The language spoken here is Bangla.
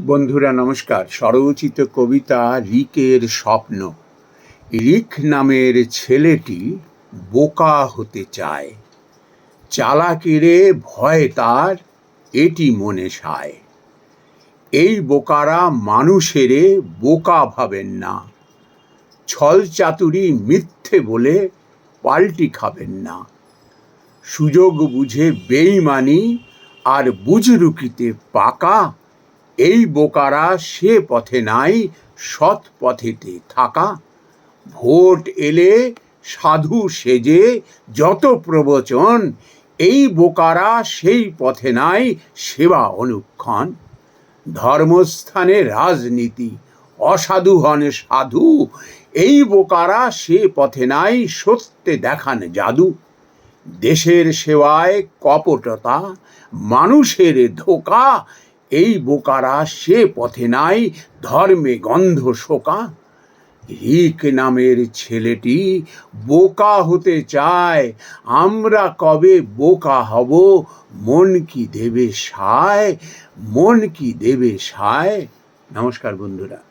বন্ধুরা, নমস্কার। স্বরচিত কবিতা রিকের স্বপ্ন। রিক নামের ছেলেটি বোকা হতে চায়। চালাকিরে ভয় তার, এটি মনে সায়। এই বোকারা মানুষেরে বোকা ভাবেন না। ছল চাতুরি মিথ্যে বলে পাল্টি খাবেন না। সুযোগ বুঝে বেইমানি আর বুজরুকিতে পাকা এই বোকারা সে পথে নাই, সৎ পথেতে থাকা। ভোট এলে সাধু সেজে যত প্রবচন, এই বোকারা সেই পথে নাই, সেবা অনুক্ষণ। ধর্মস্থানে রাজনীতি, অসাধু হন সাধু, এই বোকারা সে পথে নাই, সত্যে দেখান জাদু। দেশের সেবায় কপটতা, মানুষের ধোকা এই বোকারা সে পথে নাই, ধর্মে গন্ধ শোকা। রিক নামের ছেলেটি বোকা হতে চায়, আমরা কবে বোকা হব, মন কি দেবে সায়, মন কি দেবে সায়? নমস্কার বন্ধুরা।